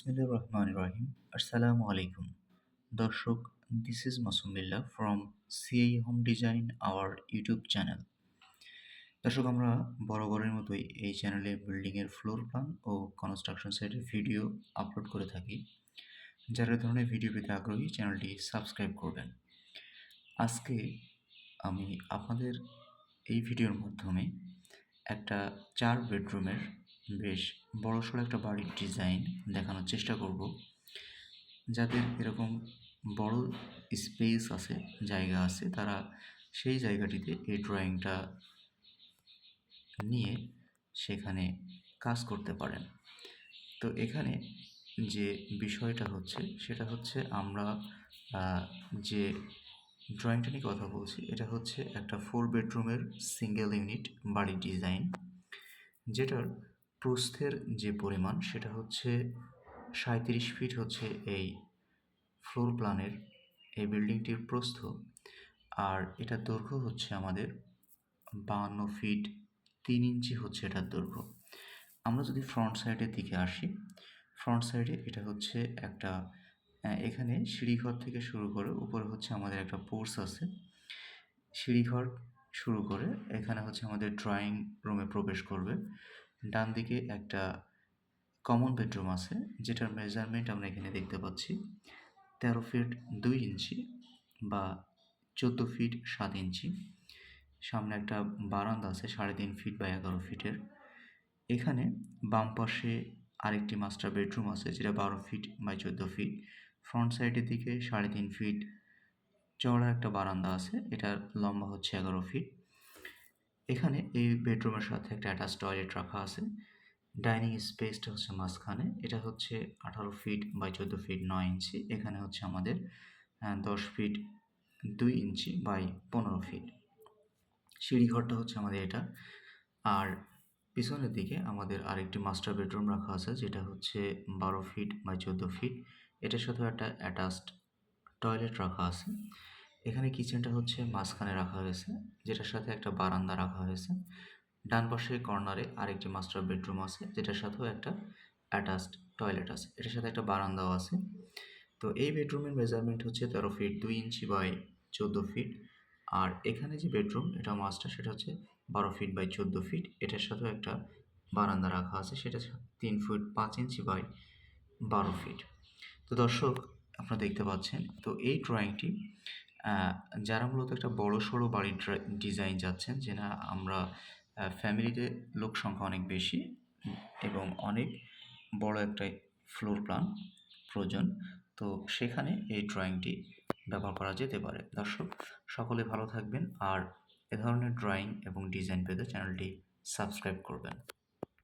বিসমিল্লাহ রহমান রহিম। আসসালামু আলাইকুম দর্শক this is Masumullah from CI home design our YouTube channel দর্শক, আমরা বরাবরের মতোই এই চ্যানেলে বিল্ডিংয়ের ফ্লোর প্ল্যান ও কনস্ট্রাকশন সাইটের ভিডিও আপলোড করে থাকি। যারা ধরনের ভিডিও পেতে আগ্রহী চ্যানেলটি সাবস্ক্রাইব করবেন। আজকে আমি আপনাদের এই ভিডিওর মাধ্যমে একটা চার বেডরুমের বেশ বড়সড় একটা বাড়ির ডিজাইন দেখানোর চেষ্টা করব। যাদের এরকম বড় স্পেস আছে, জায়গা আছে, তারা সেই জায়গাটিতে এই ড্রয়িংটা নিয়ে সেখানে কাজ করতে পারেন। তো এখানে যে বিষয়টা হচ্ছে, সেটা হচ্ছে আমরা যে ড্রয়িংটা নিয়ে কথা বলছি, এটা হচ্ছে একটা ফোর বেডরুমের সিঙ্গেল ইউনিট বাড়ির ডিজাইন, যেটার প্রস্থের যে পরিমাণ, সেটা হচ্ছে সাঁত্রিশ ফিট হচ্ছে এই ফ্লোর প্ল্যানের এই বিল্ডিংটির প্রস্থ। আর এটার দৈর্ঘ্য হচ্ছে আমাদের বাহান্ন ফিট তিন ইঞ্চি হচ্ছে এটার দৈর্ঘ্য। আমরা যদি ফ্রন্ট সাইডের দিকে আসি, ফ্রন্ট সাইডে এটা হচ্ছে একটা এখানে সিঁড়িঘর থেকে শুরু করে উপরে হচ্ছে আমাদের একটা পোর্স আছে। সিঁড়িঘর শুরু করে এখানে হচ্ছে আমাদের ড্রয়িং রুমে প্রবেশ করবে। ডান দিকে একটা কমন বেডরুম আছে, যেটার মেজারমেন্ট আমরা এখানে দেখতে পাচ্ছি তেরো ফিট দুই ইঞ্চি বা চোদ্দ ফিট সাত ইঞ্চি। সামনে একটা বারান্দা আছে সাড়ে তিন ফিট বা এগারো ফিটের এখানে বাম পাশে আরেকটি মাস্টার বেডরুম আছে, যেটা বারো ফিট বাই চোদ্দ ফিট ফ্রন্ট সাইডের দিকে সাড়ে তিন ফিট চওড়া একটা বারান্দা আছে, এটার লম্বা হচ্ছে এগারো ফিট এখানে এই বেডরুমের সাথে একটা অ্যাটাচ টয়লেট রাখা আছে। ডাইনিং স্পেসটা হচ্ছে মাঝখানে। এটা হচ্ছে আঠারো ফিট বাই চোদ্দ ফিট নয় ইঞ্চি। এখানে হচ্ছে আমাদের দশ ফিট দুই ইঞ্চি বাই পনেরো ফিট সিঁড়িঘরটা হচ্ছে আমাদের এটা। আর পিছনের দিকে আমাদের আরেকটি মাস্টার বেডরুম রাখা আছে, যেটা হচ্ছে বারো ফিট বাই চোদ্দ ফিট এটার সাথেও একটা অ্যাটাচড টয়লেট রাখা আছে। এখানে কিচেনটা হচ্ছে মাঝখানে রাখা হয়েছে, যেটার সাথে একটা বারান্দা রাখা হয়েছে। ডান পাশে কর্নারে আরেকটি মাস্টার বেডরুম আছে, যেটার সাথেও একটা অ্যাটাচড টয়লেট আছে। এটার সাথে একটা বারান্দাও আছে। তো এই বেডরুমের মেজারমেন্ট হচ্ছে তেরো ফিট দুই ইঞ্চি বাই চোদ্দ ফিট আর এখানে যে বেডরুম, এটা মাস্টার সেটা হচ্ছে বারো ফিট বাই চোদ্দ ফিট এটার সাথেও একটা বারান্দা রাখা আছে, সেটা তিন ফুট পাঁচ ইঞ্চি বাই বারো ফিট তো দর্শক, আপনারা দেখতে পাচ্ছেন, তো এই ড্রয়িংটি যারা মূলত একটা বড় সড়ো বাড়ির ডিজাইন যাচ্ছেন যে না আমরা ফ্যামিলিতে লোক সংখ্যা অনেক বেশি, এবং অনেক বড় একটা ফ্লোর প্ল্যান প্রয়োজন। তো সেখানে এই ড্রয়িংটি ব্যবহার করা যেতে পারে। দর্শক, সকলে ভালো থাকবেন, আর এ ধরনের ড্রয়িং এবং ডিজাইন পেতে চ্যানেলটি সাবস্ক্রাইব করবেন।